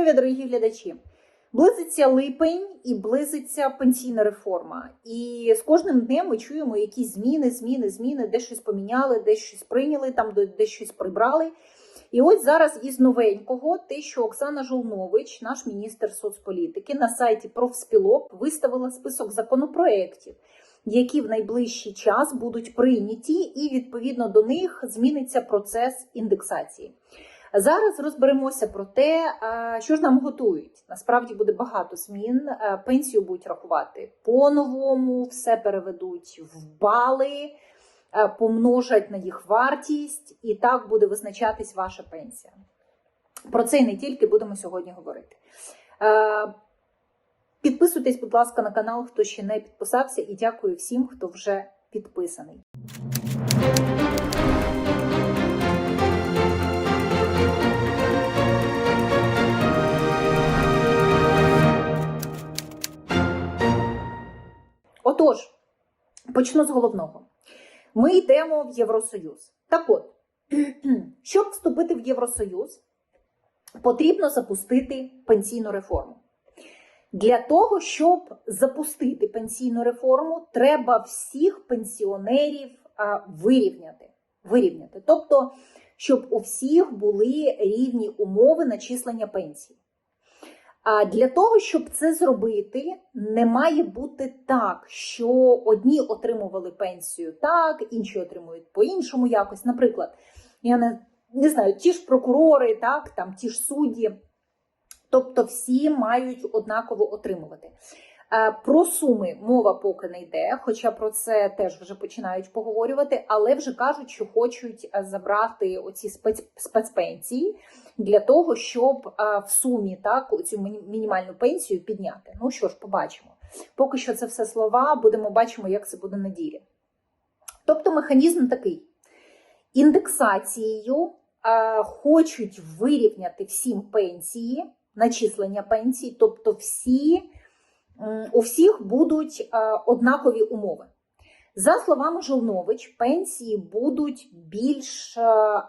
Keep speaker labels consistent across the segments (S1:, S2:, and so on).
S1: здоров'я, дорогі глядачі! Близиться липень і близиться пенсійна реформа. І з кожним днем ми чуємо якісь зміни, зміни, зміни, де щось поміняли, де щось прийняли, там де щось прибрали. І ось зараз із новенького, те, що Оксана Жолнович, наш міністр соцполітики, на сайті профспілок виставила список законопроєктів, які в найближчий час будуть прийняті, і відповідно до них зміниться процес індексації. Зараз розберемося про те, е, що ж нам готують. Насправді буде багато змін. Е, Пенсію будуть рахувати по-новому, все переведуть в бали, е, помножать на їх вартість, і так буде визначатись ваша пенсія. Про це і не тільки будемо сьогодні говорити. Підписуйтесь, будь ласка, на канал, хто ще не підписався, і дякую всім, хто вже підписаний. Отож, почну з головного. Ми йдемо в Євросоюз. Так от, щоб вступити в Євросоюз, потрібно запустити пенсійну реформу. Для того, щоб запустити пенсійну реформу, треба всіх пенсіонерів вирівняти. вирівняти. Тобто, щоб у всіх були рівні умови начислення пенсії. Для того, щоб це зробити, не має бути так, що одні отримували пенсію так, інші отримують по-іншому якось. Наприклад, я не, не знаю, ті ж прокурори, так, там ті ж судді. Тобто всі мають однаково отримувати. Про суми мова поки не йде, хоча про це теж вже починають поговорювати, але вже кажуть, що хочуть забрати оці спец... спецпенсії для того, щоб в сумі так цю мінімальну пенсію підняти. Ну що ж, побачимо. Поки що це все слова, будемо бачимо, як це буде на ділі. Тобто механізм такий: індексацією хочуть вирівняти всім пенсії, начислення пенсій, тобто всі у всіх будуть е, однакові умови. За словами Жолнович, пенсії будуть більш е,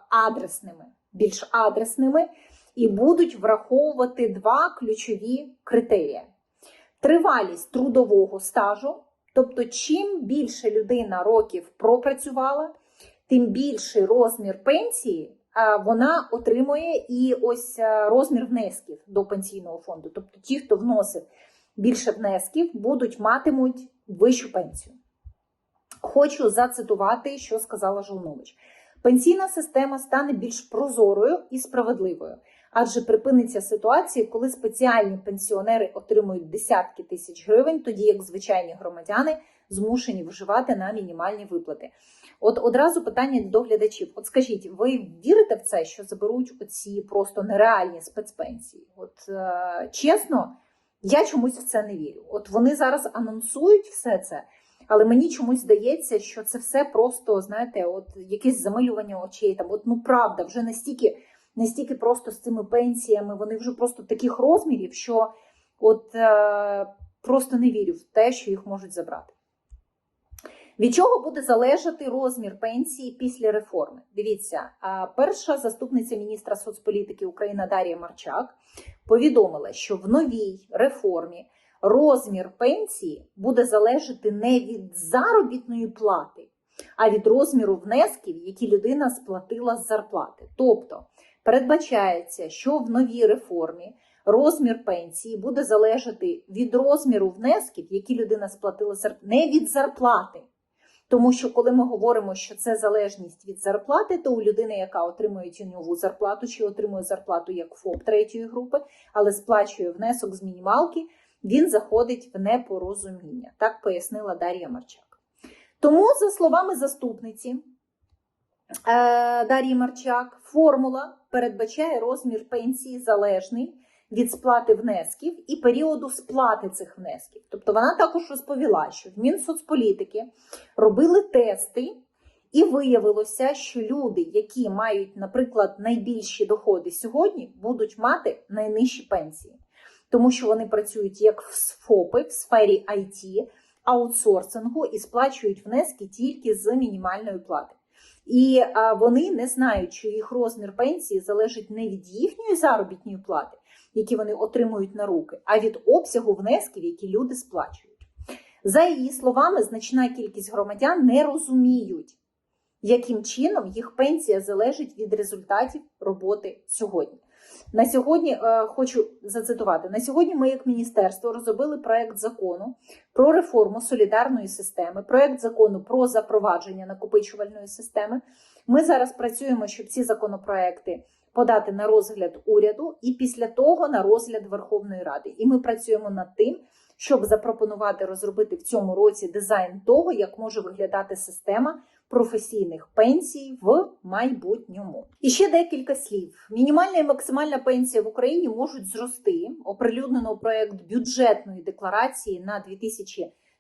S1: адресними, більш адресними і будуть враховувати два ключові критерії: тривалість трудового стажу, тобто, чим більше людина років пропрацювала, тим більший розмір пенсії е, вона отримує і ось розмір внесків до пенсійного фонду, тобто ті, хто вносив більше внесків, будуть матимуть вищу пенсію. Хочу зацитувати, що сказала Жолнович. Пенсійна система стане більш прозорою і справедливою, адже припиниться ситуація, коли спеціальні пенсіонери отримують десятки тисяч гривень, тоді як звичайні громадяни змушені вживати на мінімальні виплати. От одразу питання до глядачів: от скажіть, ви вірите в це, що заберуть оці просто нереальні спецпенсії? От е, чесно. Я чомусь в це не вірю. От вони зараз анонсують все це, але мені чомусь здається, що це все просто, знаєте, от якесь замилювання очей. Там, от ну правда, вже настільки, настільки просто з цими пенсіями, вони вже просто таких розмірів, що от е, просто не вірю в те, що їх можуть забрати. Від чого буде залежати розмір пенсії після реформи? Дивіться, перша заступниця міністра соцполітики України Дар'я Марчак повідомила, що в новій реформі розмір пенсії буде залежати не від заробітної плати, а від розміру внесків, які людина сплатила з зарплати. Тобто передбачається, що в новій реформі розмір пенсії буде залежати від розміру внесків, які людина сплатила не від зарплати. Тому що, коли ми говоримо, що це залежність від зарплати, то у людини, яка отримує тіньову зарплату, чи отримує зарплату як ФОП третьої групи, але сплачує внесок з мінімалки, він заходить в непорозуміння. Так пояснила Дар'я Марчак. Тому, за словами заступниці е, Дар'ї Марчак, формула передбачає розмір пенсії залежний від сплати внесків і періоду сплати цих внесків. Тобто вона також розповіла, що в Мінсоцполітики робили тести, і виявилося, що люди, які мають, наприклад, найбільші доходи сьогодні, будуть мати найнижчі пенсії, тому що вони працюють як в ФОПи в сфері IT, аутсорсингу і сплачують внески тільки з мінімальної плати. І вони не знають, що їх розмір пенсії залежить не від їхньої заробітної плати, які вони отримують на руки, а від обсягу внесків, які люди сплачують. За її словами, значна кількість громадян не розуміють, яким чином їх пенсія залежить від результатів роботи сьогодні. На сьогодні е, хочу зацитувати: на сьогодні ми, як міністерство, розробили проект закону про реформу солідарної системи, проект закону про запровадження накопичувальної системи. Ми зараз працюємо, щоб ці законопроекти подати на розгляд уряду і після того на розгляд Верховної Ради. І ми працюємо над тим, щоб запропонувати розробити в цьому році дизайн того, як може виглядати система професійних пенсій в майбутньому. І ще декілька слів. Мінімальна і максимальна пенсія в Україні можуть зрости. Оприлюднено проект бюджетної декларації на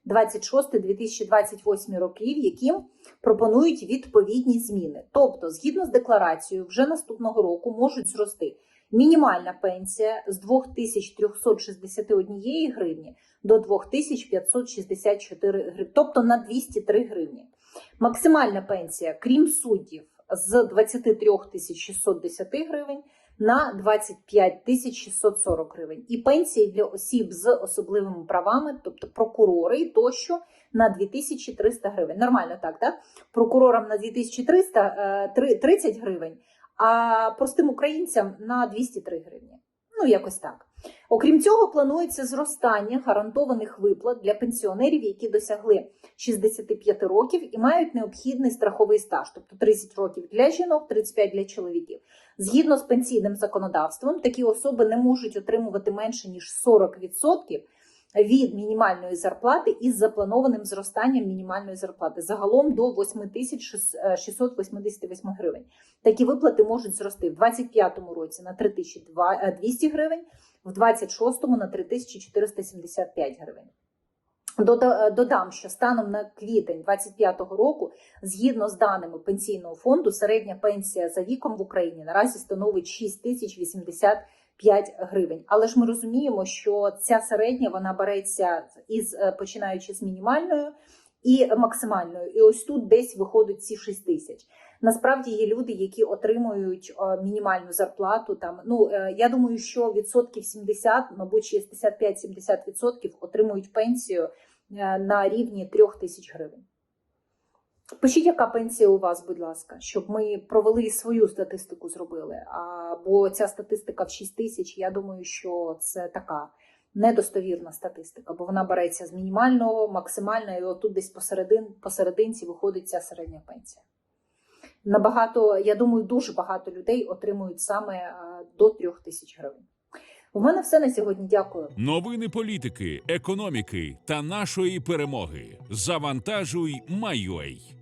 S1: 2026-2028 років, яким пропонують відповідні зміни. Тобто, згідно з декларацією, вже наступного року можуть зрости мінімальна пенсія з 2361 гривні до 2564 гривні, тобто на 203 гривні. Максимальна пенсія, крім суддів, з 23 610 гривень на 25 640 гривень. І пенсії для осіб з особливими правами, тобто прокурори і тощо, на 2300 гривень. Нормально так, так? Прокурорам на 2300 е, 30 гривень, а простим українцям на 203 гривні. Ну, якось так. Окрім цього, планується зростання гарантованих виплат для пенсіонерів, які досягли 65 років і мають необхідний страховий стаж, тобто 30 років для жінок, 35 для чоловіків. Згідно з пенсійним законодавством, такі особи не можуть отримувати менше ніж 40% від мінімальної зарплати із запланованим зростанням мінімальної зарплати загалом до 8688 гривень. Такі виплати можуть зрости в 2025 році на 3200 гривень, в 26-му на 3475 гривень. Додам, що станом на квітень 2025 року, згідно з даними пенсійного фонду, середня пенсія за віком в Україні наразі становить 6085 гривень. Але ж ми розуміємо, що ця середня вона береться із е, починаючи з мінімальною і максимальною. І ось тут десь виходить ці 6 тисяч. Насправді є люди, які отримують е, мінімальну зарплату. Там ну е, я думаю, що відсотків 70, мабуть, 65-70 відсотків отримують пенсію на рівні 3 тисяч гривень. Пишіть, яка пенсія у вас, будь ласка, щоб ми провели свою статистику, зробили. А, бо ця статистика в 6 тисяч, я думаю, що це така недостовірна статистика, бо вона береться з мінімального, максимального, і отут десь посередин, посерединці виходить ця середня пенсія. Набагато, я думаю, дуже багато людей отримують саме до 3 тисяч гривень. У мене все на сьогодні. Дякую.
S2: Новини політики, економіки та нашої перемоги. Завантажуй, Майой.